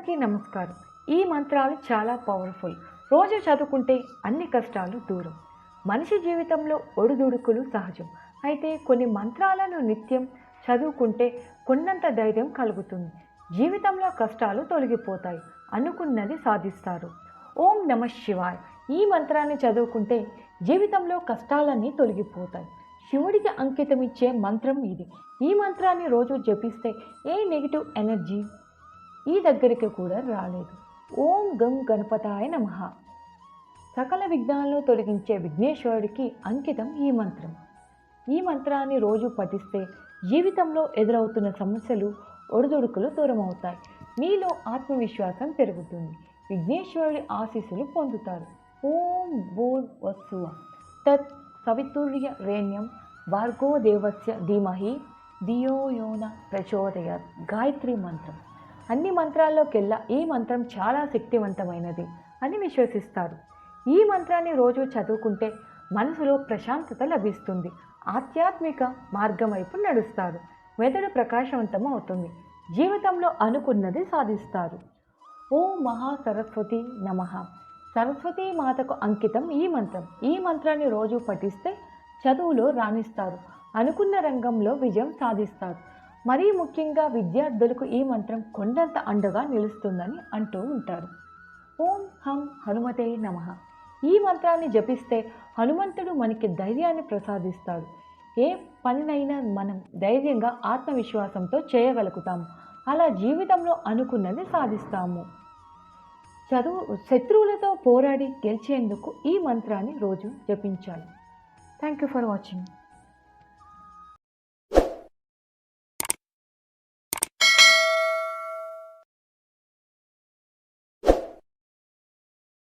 అందరికీ నమస్కారం. ఈ మంత్రాలు చాలా పవర్ఫుల్ రోజు చదువుకుంటే అన్ని కష్టాలు దూరం. మనిషి జీవితంలో ఒడిదుడుకులు సహజం. అయితే కొన్ని మంత్రాలను నిత్యం చదువుకుంటే కొన్నంత ధైర్యం కలుగుతుంది. జీవితంలో కష్టాలు తొలగిపోతాయి. అనుకున్నది సాధిస్తారు. ఓం నమ శివాయ్. ఈ మంత్రాన్ని చదువుకుంటే జీవితంలో కష్టాలన్నీ తొలగిపోతాయి. శివుడికి అంకితం ఇచ్చే మంత్రం ఇది. ఈ మంత్రాన్ని రోజు జపిస్తే ఏ నెగిటివ్ ఎనర్జీ ఈ దగ్గరికి కూడా రాలేదు. ఓం గం గణపతాయ నమ. సకల విఘ్నాలను తొలగించే విఘ్నేశ్వరుడికి అంకితం ఈ మంత్రం. ఈ మంత్రాన్ని రోజు పఠిస్తే జీవితంలో ఎదురవుతున్న సమస్యలు ఒడిదుడుకులు దూరమవుతాయి. మీలో ఆత్మవిశ్వాసం పెరుగుతుంది. విఘ్నేశ్వరుడి ఆశీస్సులు పొందుతారు. ఓం భూర్ వస్తువ తత్ సవితుర్య రేణ్యం భార్గో దేవస్య ధీమహి దియోయోన ప్రచోదయ గాయత్రి మంత్రం. అన్ని మంత్రాల్లోకెల్లా ఈ మంత్రం చాలా శక్తివంతమైనది అని విశ్వసిస్తారు. ఈ మంత్రాన్ని రోజు చదువుకుంటే మనసులో ప్రశాంతత లభిస్తుంది. ఆధ్యాత్మిక మార్గం వైపు నడుస్తారు. మెదడు ప్రకాశవంతం అవుతుంది జీవితంలో అనుకున్నది సాధిస్తారు. ఓ మహా సరస్వతి నమ. సరస్వతీ మాతకు అంకితం ఈ మంత్రం. ఈ మంత్రాన్ని రోజు పఠిస్తే చదువులో రాణిస్తారు. అనుకున్న రంగంలో విజయం సాధిస్తారు. మరీ ముఖ్యంగా విద్యార్థులకు ఈ మంత్రం కొండంత అండగా నిలుస్తుందని అంటూ ఉంటారు. ఓం హం హనుమతే నమ. ఈ మంత్రాన్ని జపిస్తే హనుమంతుడు మనకి ధైర్యాన్ని ప్రసాదిస్తాడు. ఏ పనినైనా మనం ధైర్యంగా ఆత్మవిశ్వాసంతో చేయగలుగుతాము అలా జీవితంలో అనుకున్నది సాధిస్తాము. చదువు శత్రువులతో పోరాడి గెలిచేందుకు ఈ మంత్రాన్ని రోజు జపించాలి. Thank you for watching